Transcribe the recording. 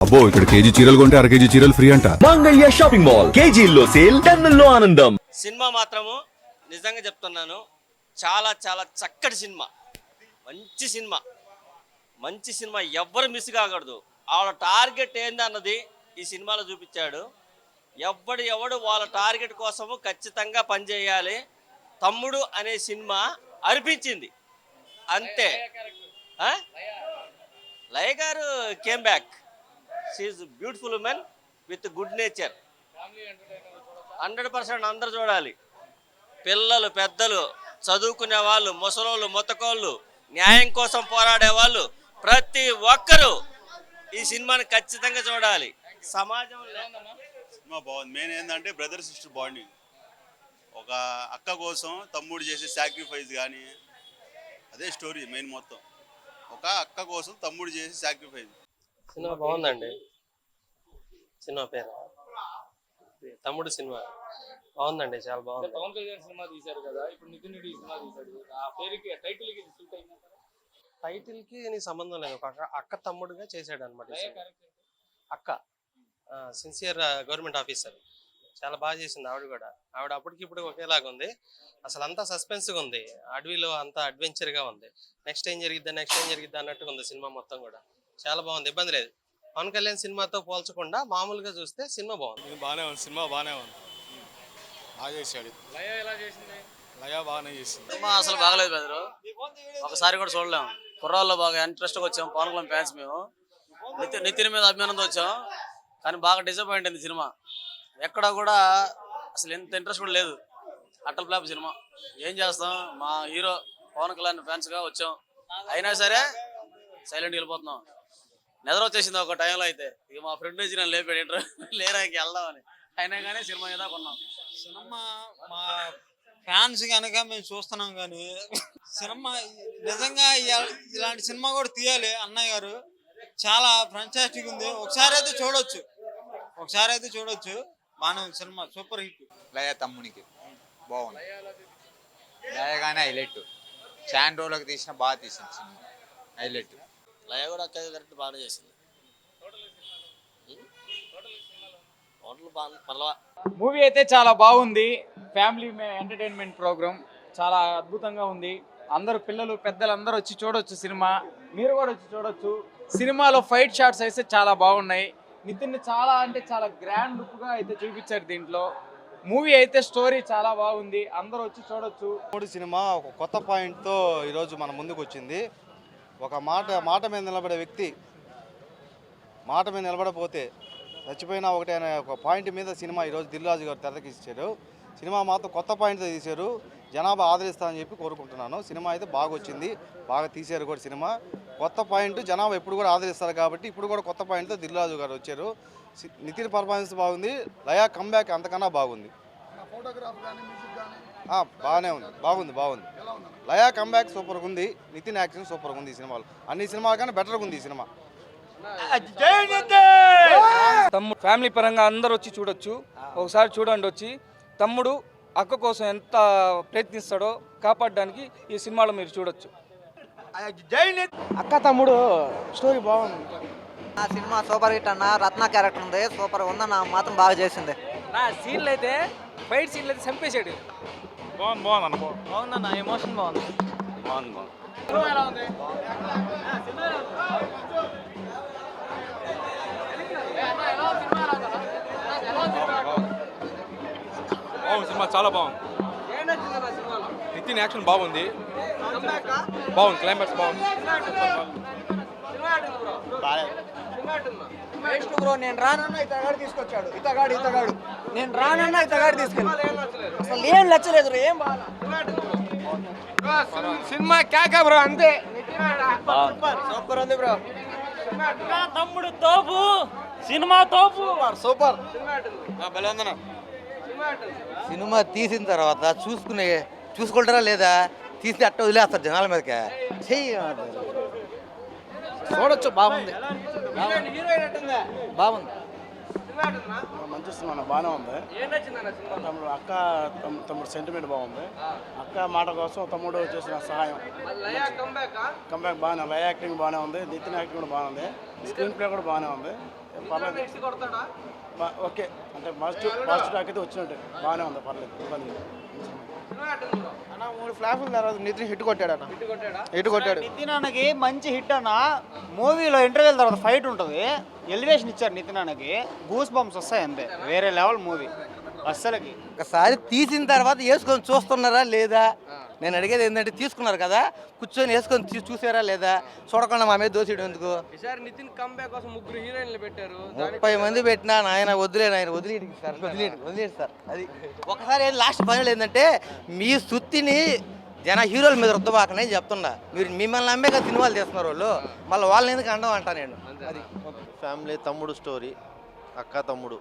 అబ్బో ఇక్కడ కేజీ చీరలు కొంటే అర కేజీ చీరలు ఫ్రీ అంట. Mangalya shopping mall. కేజీల్లో సేల్ టన్నుల్లో ఆనందం. సినిమా మాత్రము నిజంగా చెప్తున్నాను. చాలా చాలా చక్కటి సినిమా. మంచి సినిమా. మంచి సినిమా ఎవ్వరు మిస్ కాకూడదు. వాళ్ళ టార్గెట్ ఏందన్నది ఈ సినిమాలో చూపించాడు. ఎవ్వడు ఎవడు వాళ్ళ టార్గెట్ కోసము ఖచ్చితంగా పనిచేయాలి తమ్ముడు అనే సినిమా అనిపించింది అంతే. ఆ? లయ గారు came back she beautiful women with good nature hundred percent అందరు చూడాలి. పిల్లలు పెద్దలు చదువుకునే వాళ్ళు ముసలోళ్ళు మొత్తకోళ్ళు న్యాయం కోసం పోరాడే వాళ్ళు ప్రతి ఒక్కరూ ఈ సినిమాని ఖచ్చితంగా చూడాలి. సమాజంలో సినిమా బాగుంది. మెయిన్ ఏంటంటే బ్రదర్ సిస్టర్ బాండింగ్. ఒక అక్క కోసం తమ్ముడు చేసే సాక్రిఫైస్ కానీ అదే స్టోరీ మెయిన్ మొత్తం. ఒక అక్క కోసం తమ్ముడు చేసే సాక్రిఫైస్. సినిమా బాగుందండి. సినిమా పేరు? తమ్ముడు సినిమా. బాగుందండి చాలా బాగుంది. పవన్ కళ్యాణ్ సినిమా తీశారు కదా ఇప్పుడు నితిన్ రెడ్డి సినిమా తీశాడు. ఆ పేరుకి టైటిల్కి సూట్ అయిందంటారా టైటిల్కి నీకు సంబంధం లేదు. ఒక అక్క- అక్క తమ్ముడుగా చేశాడు అనమాట అక్క. సిన్సియర్ గవర్నమెంట్ ఆఫీసర్ చాలా బాగా చేసింది ఆవిడ కూడా. ఆవిడ అప్పటికి ఇప్పుడు ఒకేలాగా ఉంది. అసలు అంతా సస్పెన్స్గా ఉంది. అడవిలో అంతా అడ్వెంచర్గా ఉంది. నెక్స్ట్ ఏం జరిగిద్దా నెక్స్ట్ ఏం జరిగిద్దా అన్నట్టుగా ఉంది సినిమా మొత్తం కూడా. చాలా బాగుంది. ఇబ్బంది లేదు. పవన్ కళ్యాణ్ సినిమాతో పోల్చకుండా మామూలుగా చూస్తే సినిమా బాగుంది. ఇది బాగానే ఉంది. సినిమా బాగానే ఉంది. బాగా చేశాడు. లయ ఎలా చేసింది? లయ బాగానే చేసింది. సినిమా అసలు బాగలేదు బెదరు ఒకసారి కూడా చూడలేము కుర్రాల్లో బాగా ఇంట్రెస్ట్గా వచ్చాం. పవన్ కళ్యాణ్ ఫ్యాన్స్ మేము. నితిన్ నితిన్ మీద అభిమానంతో వచ్చాం. కానీ బాగా డిసప్పాయింట్ అయింది సినిమా. ఎక్కడ కూడా అసలు ఎంత ఇంట్రెస్ట్ కూడా లేదు. అట్టల్ ఫ్లాప్ సినిమా. ఏం చేస్తాం? మా హీరో పవన్ కళ్యాణ్ ఫ్యాన్స్గా వచ్చాం. అయినా సరే సైలెంట్గా వెళ్ళిపోతున్నాం. నిద్ర వచ్చేసింది ఒక టైంలో అయితే. ఇక మా ఫ్రెండ్ నుంచి నేను లేపాడు ఇంటర్ లేరా ఇంక వెళ్దామని. అయినా కానీ సినిమా ఏదో కొన్నాం సినిమా మా ఫ్యాన్స్ కనుక మేము చూస్తున్నాం కానీ సినిమా నిజంగా ఇలాంటి సినిమా కూడా తీయాలి అన్నయ్య గారు. చాలా ఫ్రంటాస్టిక్ ఉంది. ఒకసారి అయితే చూడొచ్చు. ఒకసారి అయితే చూడొచ్చు. బాగానే ఉంది సినిమా. Super hit. లయ తమ్మునికి. బాగుంది. లయగానే హైలైట్ చాలా రోజులకు తీసిన బాగా తీసింది సినిమా. హైలైట్ లయ కూడా అక్క కరెక్ట్ బాగానే చేసింది. టోటల్ బాగా పర్లవా. మూవీ అయితే చాలా బాగుంది. ఫ్యామిలీ ఎంటర్టైన్మెంట్ ప్రోగ్రామ్ చాలా అద్భుతంగా ఉంది. అందరూ పిల్లలు పెద్దలు అందరూ వచ్చి చూడొచ్చు సినిమా. మీరు కూడా వచ్చి చూడొచ్చు. సినిమాలో ఫైట్ షాట్స్ అయితే చాలా బాగున్నాయి. నితిన్ చాలా అంటే చాలా గ్రాండ్ లుక్గా అయితే చూపించారు దీంట్లో. మూవీ అయితే స్టోరీ చాలా బాగుంది. అందరూ వచ్చి చూడొచ్చు. మూడు సినిమా ఒక కొత్త పాయింట్తో ఈరోజు మన ముందుకు వచ్చింది. ఒక మాట మాట మీద నిలబడే వ్యక్తి మాట మీద నిలబడపోతే చచ్చిపోయినా ఒకటే అనే ఒక పాయింట్ మీద సినిమా ఈరోజు దిల్రాజు గారు తెరకెక్కించారు. సినిమా మాత్రం కొత్త పాయింట్తో తీశారు. జనాభా ఆదరిస్తానని చెప్పి కోరుకుంటున్నాను. సినిమా అయితే బాగా వచ్చింది. బాగా తీశారు కూడా సినిమా. కొత్త పాయింట్ జనాభా ఎప్పుడు కూడా ఆదరిస్తారు కాబట్టి ఇప్పుడు కూడా కొత్త పాయింట్తో దిల్రాజు గారు వచ్చారు. సి- నితిన్ పర్ఫార్మెన్స్ బాగుంది. లయా కమ్బ్యాక్ అంతకన్నా బాగుంది. ఆ, బాగానే ఉంది. బాగుంది బాగుంది. లయా కమ్బ్యాక్ సూపర్గా ఉంది నితిన్ యాక్షన్ సూపర్గా ఉంది ఈ సినిమాలో. అన్ని సినిమాల కన్నా బెటర్గా ఉంది ఈ సినిమా. తమ్ముడు ఫ్యామిలీ పరంగా అందరూ వచ్చి చూడొచ్చు. ఒకసారి చూడండి వచ్చి. తమ్ముడు అక్క కోసం ఎంత ప్రయత్నిస్తాడో కాపాడడానికి ఈ సినిమాలో మీరు చూడొచ్చు. అక్క తమ్ముడు స్టోరీ బాగుంది. ఆ సినిమా సూపర్ హిట్ అన్న రత్న క్యారెక్టర్ ఉంది. సూపర్ ఉందన్న మాత్రం బాగా చేసింది. నా సీన్లు అయితే ఫైట్ సీన్లు అయితే చంపేశాడు. బాగుంది బాగుంది అన్న బాగుందన్న ఎమోషన్ బాగుంది బాగుంది బాగుంది బాగుంది సినిమా చాలా బాగుంది. నితిన్ యాక్షన్ బాగుంది. బాగుంది క్లైమాక్స్ బాగుంది. వేస్ట్ బ్రో నేను రానన్నా ఇతగాడు తీసుకొచ్చాడు. ఇతగాడు ఇతగాడు. నేను రానన్నా ఇతగాడు తీసుకెళ్ళి. అసలు ఏం నచ్చలేదు ఏం బాగా సినిమా కేక బ్రో అంతే. సూపర్ ఉంది బ్రో. తమ్ముడు తోపు సినిమా తోపు. సూపర్ సినిమా తీసిన తర్వాత చూసుకునే చూసుకుంటారా లేదా? తీసి అట్ట వదిలేస్తారు జనాల మీదకి. చెయ్యి చూడొచ్చు బాగుంది. బాగుంది. మంచి సినిమా బాగానే ఉంది. తమ్ముడు అక్క తమ్- తమ్ముడు సెంటిమెంట్ బాగుంది. అక్క మాట కోసం తమ్ముడు చేసిన సహాయం. కంబ్యాక్ బాగానే లయ యాక్టింగ్ బాగానే ఉంది. నితిన్ యాక్టింగ్ కూడా బాగానే ఉంది. స్క్రీన్ ప్లే కూడా బాగానే ఉంది. పర్లేదు. ఓకే. అంటే మస్ట్ మస్ట్ టాక్ అయితే వచ్చినట్టు. బాగానే ఉంది పర్లేదు. ఇబ్బంది అన్న మూడు ఫ్లాపుల తర్వాత నితిన్ హిట్ కొట్టాడు? అన్న హిట్ కొట్టాడు. నితిన్ అన్నకి మంచి హిట్ అన్న. మూవీలో ఇంటర్వ్యూల తర్వాత ఫైట్ ఉంటుంది. ఎలివేషన్ ఇచ్చారు నితిన్ అన్నకి. గూస్ బంప్స్ వస్తాయి అంతే. వేరే లెవెల్ మూవీ. అస్సలకి. ఒకసారి తీసిన తర్వాత వేసుకొని చూస్తున్నారా లేదా? నేను అడిగేది ఏంటంటే తీసుకున్నారు కదా కూర్చొని వేసుకొని చూసారా లేదా? చూడకుండా మా మీద దోసేయడం ఎందుకు? ఈసారి నితిన్ కంబ్యాక్ కోసం ముగ్గురు హీరోయిన్లు పెట్టారు. ముప్పై మంది పెట్టినా నాయన వదిలేను ఆయన వదిలేడు సార్ వదిలేడు వదిలేడు సార్. అది ఒకసారి లాస్ట్ ఫైనల్ ఏంటంటే మీ సుత్తిని జన హీరోల మీద రుద్దబాకనే చెప్తున్నా. మీరు మిమ్మల్ని నమ్మే కదా సినిమాలు తీస్తున్నారు వాళ్ళు. మళ్ళీ వాళ్ళని ఎందుకు అండం అంటా నేను. అది. ఫ్యామిలీ తమ్ముడు స్టోరీ అక్క తమ్ముడు.